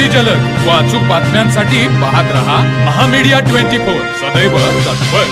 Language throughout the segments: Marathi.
अगदी जलद व अचूक बातम्यांसाठी पाहत रहा महामीडिया ट्वेंटी फोर. सदैव तत्पर.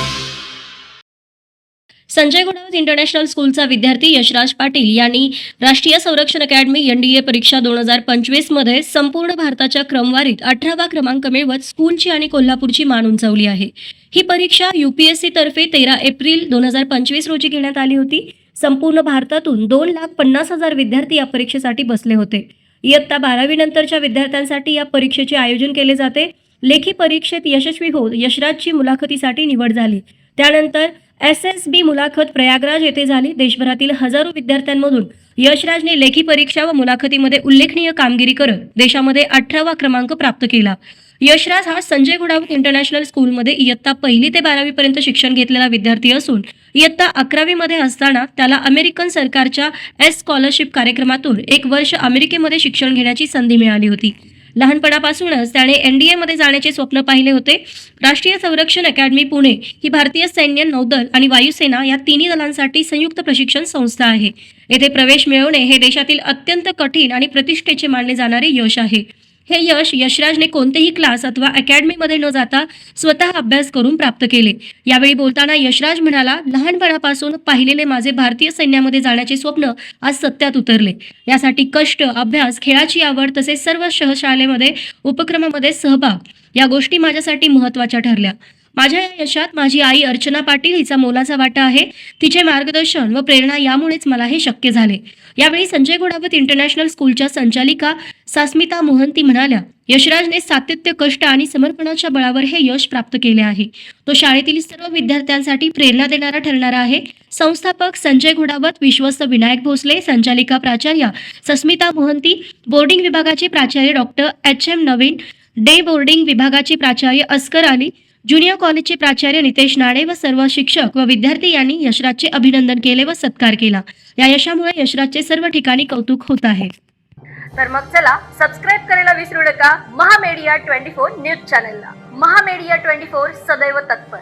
संजय गुणावत इंटरनॅशनल स्कूलचा विद्यार्थी यशराज पाटील यांनी राष्ट्रीय संरक्षण अकॅडमी एनडीए परीक्षा दोन हजार पंचवीसमध्ये संपूर्ण भारताच्या क्रमवारीत अठरावा क्रमांक मिळवत स्कूलची आणि कोल्हापूरची मान उंचावली आहे. ही परीक्षा यूपीएससी तर्फे तेरा एप्रिल दोन हजार पंचवीस रोजी घेण्यात आली होती. संपूर्ण भारतातून दोन लाख पन्नास हजार विद्यार्थी या परीक्षेसाठी बसले होते. इयत्ता बारावी नंतरच्या विद्यार्थ्यांसाठी या परीक्षेचे आयोजन केले जाते. लेखी परीक्षेत यशस्वी होत यशराजची मुलाखतीसाठी निवड झाली. त्यानंतर एस एस बी मुलाखत प्रयागराज येथे झाली. देशभरातील हजारो विद्यार्थ्यांमधून यशराजने लेखी परीक्षा व मुलाखतीमध्ये उल्लेखनीय कामगिरी करत देशामध्ये अठरावा क्रमांक प्राप्त केला. यशराज हा संजय गुडावत इंटरनॅशनल स्कूलमध्ये इयत्ता पहिली ते बारावी पर्यंत शिक्षण घेतलेला विद्यार्थी असून इयत्ता अकरावीमध्ये असताना त्याला अमेरिकन सरकारच्या एस स्कॉलरशिप कार्यक्रमातून एक वर्ष अमेरिकेमध्ये शिक्षण घेण्याची संधी मिळाली होती. लहानपणापासूनच त्याने एनडीए मध्ये जाण्याचे स्वप्न पाहिले होते. राष्ट्रीय संरक्षण अकॅडमी पुणे ही भारतीय सैन्य नौदल आणि वायुसेना या तिन्ही दलांसाठी संयुक्त प्रशिक्षण संस्था आहे. येथे प्रवेश मिळवणे हे देशातील अत्यंत कठीण आणि प्रतिष्ठेचे मानले जाणारे यश आहे. हे यश यशराजने कोणतेही क्लास अथवा अकॅडमीमध्ये न जाता स्वतः अभ्यास करून प्राप्त केले. यावेळी बोलताना यशराज म्हणाला लहानपणापासून पाहिलेले माझे भारतीय सैन्यामध्ये जाण्याचे स्वप्न आज सत्यात उतरले. यासाठी कष्ट अभ्यास खेळाची आवड तसेच सर्व सहशालेमध्ये उपक्रमामध्ये सहभाग या गोष्टी माझ्यासाठी महत्त्वाच्या ठरल्या. माझ्या या यशात माझी आई अर्चना पाटील हिचा मोलाचा वाटा आहे. तिचे मार्गदर्शन व प्रेरणा यामुळेच मला हे शक्य झाले. यावेळी संजय घोडावत इंटरनॅशनल स्कूलच्या संचालिका सास्मिता मोहंती म्हणाल्या यशराजने सातत्य कष्ट आणि समर्पणाच्या बळावर हे यश प्राप्त केले आहे. तो शाळेतील सर्व विद्यार्थ्यांसाठी प्रेरणा देणारा ठरणारा आहे. संस्थापक संजय घोडावत विश्वस्त विनायक भोसले संचालिका प्राचार्य सस्मिता मोहंती बोर्डिंग विभागाचे प्राचार्य doctor H M Naveen day boarding विभागाचे प्राचार्य अस्कर अली ज्युनियर कॉलेजचे प्राचार्य नितेश नाणे व सर्व शिक्षक व विद्यार्थी यांनी यशराजचे अभिनंदन केले व सत्कार केला. या यशामुळे यशराजचे सर्व ठिकाणी कौतुक होत आहे. तर मग चला सबस्क्राईब करायला विसरू नका महामेडिया ट्वेंटी फोर न्यूज चॅनलला. महामेडिया ट्वेंटी फोर सदैव तत्पर.